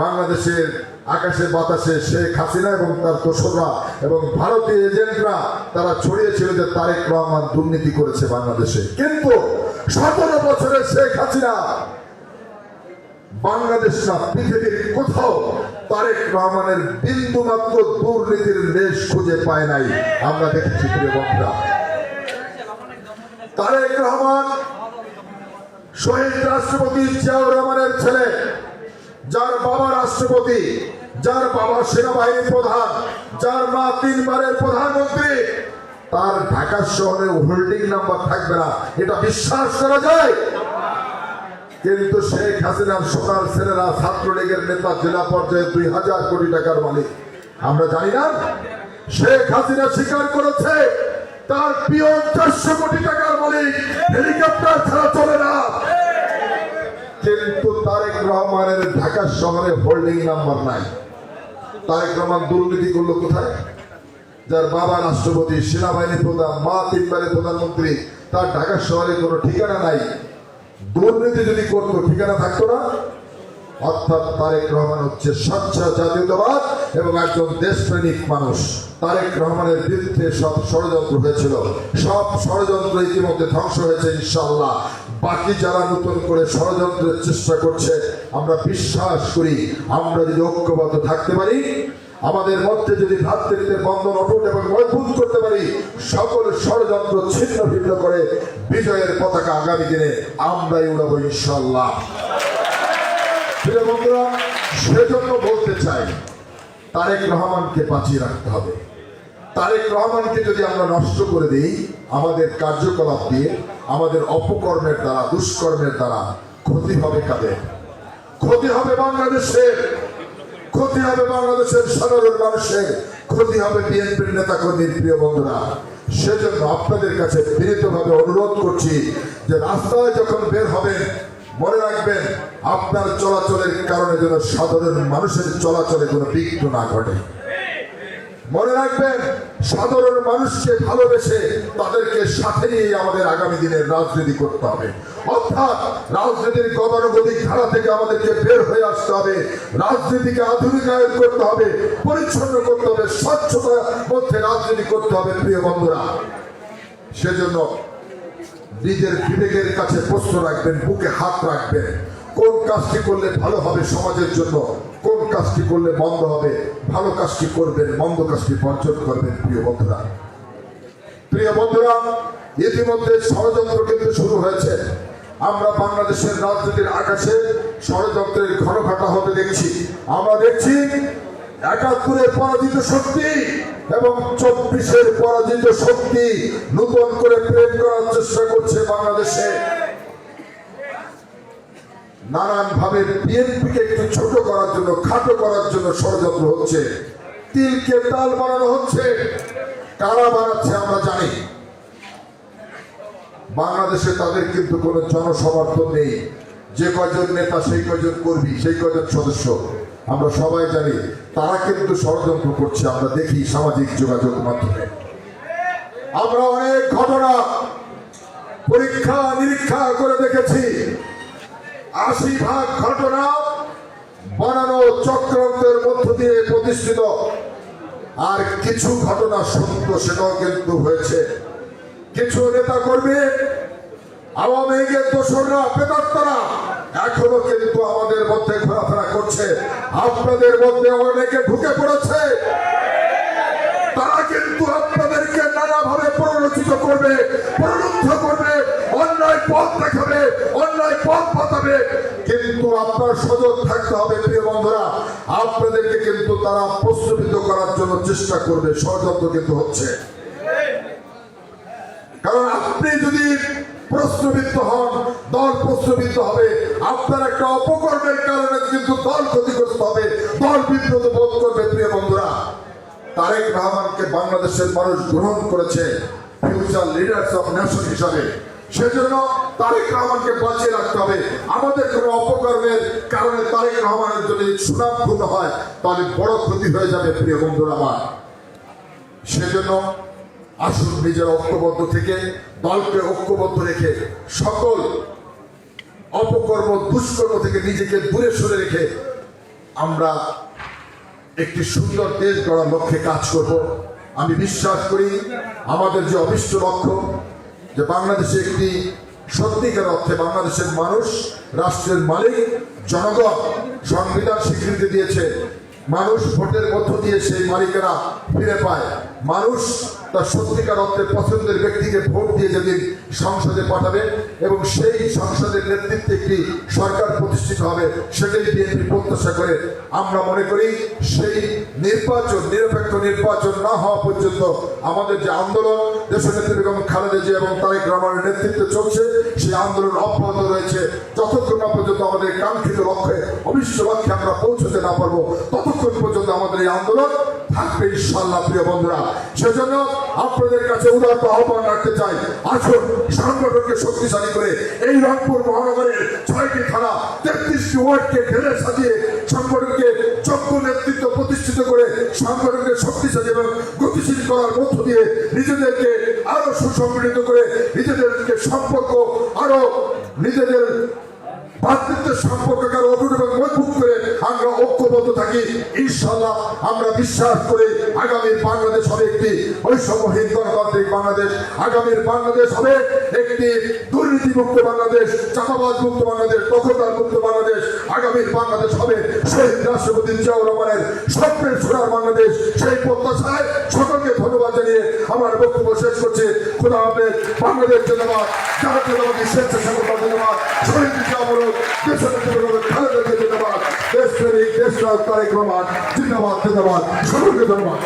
বাংলাদেশের আকাশে বাতাসে শেখ হাসিনা এবং তার দোসররা এবং ভারতীয় এজেন্টরা তারা ছড়িয়েছিল যে তারেক রহমান দুর্নীতি করেছে বাংলাদেশে। কিন্তু সতেরো বছরের শেখ হাসিনা বাংলাদেশ না, পৃথিবীর কোথাও তারেক রহমানের বিন্দু মাত্র দুর্নীতির লেশ খুঁজে পায় নাই। আমরা দেখেছি, প্রিয় বন্ধুরা। তারেক রহমান শহীদ রাষ্ট্রপতি জিয়াউর রহমানের ছেলে। যার বাবা রাষ্ট্রপতি, যার বাবা সেনাবাহিনীর প্রধান, যার মা তিনবারের প্রধানমন্ত্রী, তার ঢাকা শহরে হোল্ডিং নাম্বার থাকবে না। এটা বিশ্বাস করা যায়? কিন্তু শেখ হাসিনার সোনার ছেলেরা ছাত্রলীগের নেতা জেলা পর্যায়ে দুই হাজার কোটি টাকার মালিক। আমরা জানি না? শেখ হাসিনা স্বীকার করেছে, তার প্রিয় চারশো কোটি টাকার মালিক, হেলিকপ্টার ছাড়া চলে না। তারেক রহমানের ঢাকা শহরে হোল্ডিং নাম্বার নাই তারেক রহমান দুর্নীতি করল কোথায়? যার বাবা রাষ্ট্রপতি, সেনাবাহিনী প্রধান, মা তিনবারের প্রধানমন্ত্রী, তার ঢাকা শহরে কোনো ঠিকানা নাই। দুর্নীতি যদি করতো, ঠিকানা থাকতো না। অর্থাৎ তারেক রহমান হচ্ছে স্বচ্ছ জাতীয়তাবাদ এবং একজন দেশপ্রেমিক মানুষ। তারেক রহমানের বিরুদ্ধে সব ষড়যন্ত্র হয়েছিল। সব ষড়যন্ত্র ইতিমধ্যে ধ্বংস হয়েছে ইনশাল্লাহ বাকি যারা নতুন করে ষড়যন্ত্রের চেষ্টা করছে, আমরা বিশ্বাস করি, আমরা যদি ঐক্যবদ্ধ থাকতে পারি, আমাদের মধ্যে যদি ভ্রাতৃত্বের বন্ধন অটুট এবং মজবুত করতে পারি, সকল ষড়যন্ত্র ছিন্ন ভিন্ন করে বিজয়ের পতাকা আগামী দিনে আমরাই উড়াবো ইনশাল্লাহ বন্ধুরা, সেজন্য বলতে চাই, তারেক রহমানকে বাঁচিয়ে রাখতে হবে। তারেক রহমানকে যদি আমরা নষ্ট করে দিই আমাদের কার্যকলাপ দিয়ে আমাদের অপকর্মের দ্বারা, দুষ্কর্মের দ্বারা ক্ষতি হবে কাদের? ক্ষতি হবে বাংলাদেশের। ক্ষতি হবে বাংলাদেশের সাধারণ মানুষের। ক্ষতি হবে বিএনপির নেতা কর্মীর প্রিয় বন্ধুরা। সেজন্য আপনাদের কাছে বিনীতভাবে অনুরোধ করছি যে রাস্তায় যখন বের হবেন, মনে রাখবেন আপনার চলাচলের কারণে যেন সাধারণ মানুষের চলাচলে কোনো বিঘ্ন না ঘটে। মনে রাখবেন, সাধারণ মানুষকে ভালোবেসে তাদেরকে সাথে নিয়ে আমাদের আগামী দিনের রাজনীতি করতে হবে। অর্থাৎ রাজনীতির গতানুগতিক ধারা থেকে আমাদেরকে বের হয়ে আসতে হবে, রাজনীতিকে আধুনিকায়ন করতে হবে, পরিচ্ছন্ন করতে হবে, স্বচ্ছতার মধ্যে রাজনীতি করতে হবে, প্রিয় বন্ধুরা। সেজন্য নিজের বিবেকের কাছে প্রশ্ন রাখবেন, বুকে হাত রাখবেন। কোন কাজটি করলে ভালো হবে সমাজের জন্য? কাজটি করলে মন্দ হবে, ভালো কাজটি করবেন, মন্দ কাজটি বর্জন করবেন, প্রিয় বন্ধুরা। প্রিয় বন্ধুরা, ইতিমধ্যে ষড়যন্ত্র কিন্তু শুরু হয়েছে। আমরা বাংলাদেশের রাজনীতির আকাশে ষড়যন্ত্রের ঘনঘটা হতে দেখছি। আমরা দেখছি একাত্তরের পরাজিত শক্তি এবং চব্বিশের পরাজিত শক্তি নতুন করে প্রেম করার চেষ্টা করছে বাংলাদেশে। নানান ভাবে বিএনপিকে একটু ছোট করার জন্য, খাটো করার জন্য ষড়যন্ত্র হচ্ছে। তিলকে তাল বানানো হচ্ছে। কারা বানাচ্ছে আমরা জানি। বাংলাদেশে তাদের কিন্তু কোনো জনসমর্থন নেই। যে কয়জন নেতা, সেই কয়জন কর্মী, সেই কয়জন সদস্য, আমরা সবাই জানি। তারা কিন্তু ষড়যন্ত্র করছে, আমরা দেখি সামাজিক যোগাযোগ মাধ্যমে। আমরা অনেক ঘটনা পরীক্ষা নিরীক্ষা করে দেখেছি। আশি ভাগ ঘটনা বানানো চক্রান্তের মধ্য দিয়ে প্রতিষ্ঠিত। আর কিছু ঘটনা সত্য, সেটাও কিন্তু হয়েছে। কিছু নেতা কর্মী আওয়ামী লীগের দোসররা বেদাত্তারা এখনও কিন্তু আমাদের মধ্যে ঘোরাফেরা করছে। আপনাদের মধ্যে অনেকে ঢুকে পড়েছে। আপনার সজগ থাকতে হবে, প্রিয় বন্ধুরা। আপনাদেরকে কিন্তু তারা প্রশ্নবিদ্ধ করার জন্য চেষ্টা করবে, ষড়যন্ত্র কিন্তু হচ্ছে। কারণ আপনি যদি প্রশ্নবিদ্ধ হন, দল প্রশ্নবিদ্ধ হবে, আপনার একটা অপকর্মের কারণে কিন্তু দল ক্ষতিগ্রস্ত হবে, দল বিব্রত বোধ করবে, প্রিয় বন্ধুরা। তারেক রহমানকে বাংলাদেশের মানুষ গ্রহণ করেছে ফিউচার লিডার্স অফ নেশন হিসাবে। সেজন্য তারেক রহমানকে বাঁচিয়ে রাখতে হবে। আমাদের কোনো অপকর্মের কারণে তারেক রহমানের যদি সুনাম হয়, তাহলে বড় ক্ষতি হয়ে যাবে, প্রিয় বন্ধুরা আমার। সেজন্য আসুন নিজের ঐক্যবদ্ধ থেকে, দলকে ঐক্যবদ্ধ রেখে, সকল অপকর্ম দুষ্কর্ম থেকে নিজেকে দূরে সরে রেখে আমরা একটি সুন্দর দেশ গড়ার লক্ষ্যে কাজ করব। আমি বিশ্বাস করি, আমাদের যে অভিষ্ট লক্ষ্য যে বাংলাদেশে একটি সত্যিকার অর্থে বাংলাদেশের মানুষ, রাষ্ট্রের মালিক, জনগণ সংবিধান স্বীকৃতি দিয়েছে। মানুষ ভোটের মধ্য দিয়ে সেই মালিকেরা ফিরে পায়। মানুষ তার সত্যিকার অর্থে পছন্দের ব্যক্তিকে ভোট দিয়ে যেদিন সংসদে পাঠাবে এবং সেই সংসদের নেতৃত্বে একটি সরকার প্রতিষ্ঠিত হবে, সেটাই বিএনপি প্রত্যাশা করে আমরা মনে করি সেই নির্বাচন, নিরপেক্ষ নির্বাচন না হওয়া পর্যন্ত আমাদের যে আন্দোলন দেশনেত্রী বেগম খালেদা জিয়া এবং তারেক রহমানের নেতৃত্বে চলছে, সেই আন্দোলন অব্যাহত রয়েছে। যতক্ষণ না পর্যন্ত আমাদের কাঙ্ক্ষিত লক্ষ্যে, অবিশ্ব লক্ষ্যে আমরা পৌঁছতে না পারব, ততক্ষণ পর্যন্ত আমাদের এই আন্দোলন থাকবে ইনশাল্লাহ প্রিয় বন্ধুরা। সেজন্য আপনাদের কাছে উদারত আহ্বান রাখতে চাই। আসুন, সংগঠনকে শক্তিশালী করে এই রংপুর মহানগরের ছয়টি থানা, তেত্রিশটি ওয়ার্ডকে ঢেলে সাজিয়ে সংগঠনকে যোগ্য নেতৃত্ব প্রতিষ্ঠিত করে সংগঠনকে শক্তিশালী এবং গতিশীল করার মধ্য দিয়ে নিজেদেরকে আরও সুসংগঠিত করে নিজেদেরকে সম্পর্ক, আরও নিজেদের ভাতৃত্বের সম্পর্ককে থাকি ইনশাল্লাহ আমরা বিশ্বাস করি আগামীর বাংলাদেশ হবে একটি বৈষম্যহীন গণতান্ত্রিক বাংলাদেশ। আগামীর বাংলাদেশ হবে একটি দুর্নীতিমুক্ত বাংলাদেশ চাঁদাবাজ মুক্ত বাংলাদেশ দখলদার মুক্ত বাংলাদেশ। আগামীর বাংলাদেশ হবে শহীদ রাষ্ট্রপতি জিয়াউর রহমানের স্বপ্নের সোনার বাংলাদেশ। সেই প্রত্যাশায় সকলকে ধন্যবাদ জানিয়ে আমার বক্তব্য শেষ করছি। খোদা হাফেজ। বাংলাদেশ ধন্যবাদ জাতীয়তাবাদী স্বেচ্ছাসেবক ধন্যবাদ শহীদ জিয়াউর দেশের খালেদা ধন্যবাদ তারেক রহমান জিন্দাবাদ জিন্দাবাদ সকলকে ধন্যবাদ।